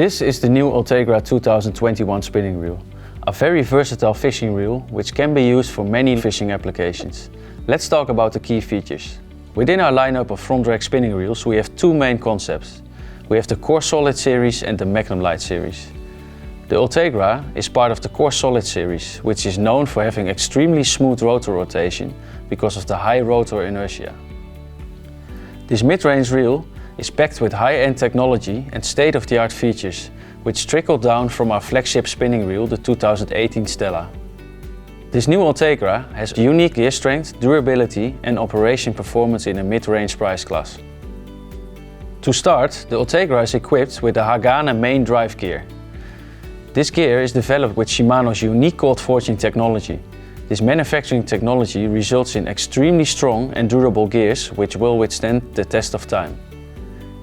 This is the new Ultegra 2021 spinning reel. A very versatile fishing reel which can be used for many fishing applications. Let's talk about the key features. Within our lineup of front drag spinning reels we have two main concepts. We have the Core Solid series and the Magnum Light series. The Ultegra is part of the Core Solid series, which is known for having extremely smooth rotor rotation because of the high rotor inertia. This mid-range reel is packed with high-end technology and state-of-the-art features, which trickle down from our flagship spinning reel, the 2018 Stella. This new Ultegra has unique gear strength, durability and operation performance in a mid-range price class. To start, the Ultegra is equipped with the Hagane main drive gear. This gear is developed with Shimano's unique cold forging technology. This manufacturing technology results in extremely strong and durable gears which will withstand the test of time.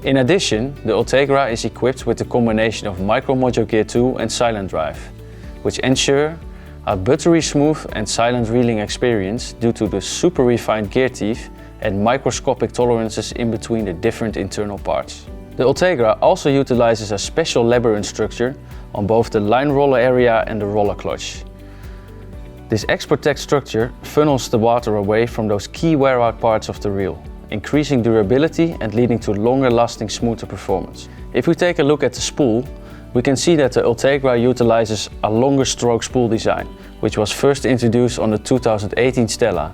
In addition, the Ultegra is equipped with a combination of Micro Module Gear 2 and Silent Drive, which ensure a buttery smooth and silent reeling experience due to the super refined gear teeth and microscopic tolerances in between the different internal parts. The Ultegra also utilizes a special labyrinth structure on both the line roller area and the roller clutch. This X-Protect structure funnels the water away from those key wear out parts of the reel, increasing durability and leading to longer lasting smoother performance. If we take a look at the spool, we can see that the Ultegra utilizes a longer stroke spool design, which was first introduced on the 2018 Stella.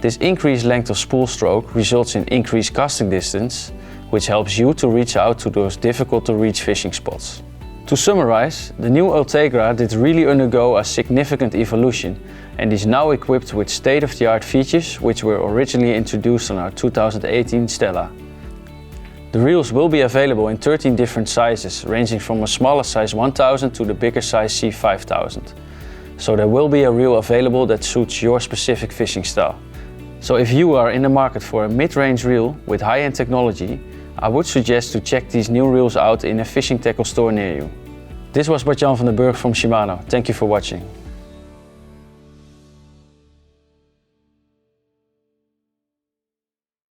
This increased length of spool stroke results in increased casting distance, which helps you to reach out to those difficult to reach fishing spots. To summarize, the new Ultegra did really undergo a significant evolution and is now equipped with state-of-the-art features which were originally introduced on our 2018 Stella. The reels will be available in 13 different sizes, ranging from a smaller size 1000 to the bigger size C5000. So there will be a reel available that suits your specific fishing style. So if you are in the market for a mid-range reel with high-end technology, I would suggest to check these new reels out in a fishing tackle store near you. This was Bart-Jan van den Burg from Shimano. Thank you for watching.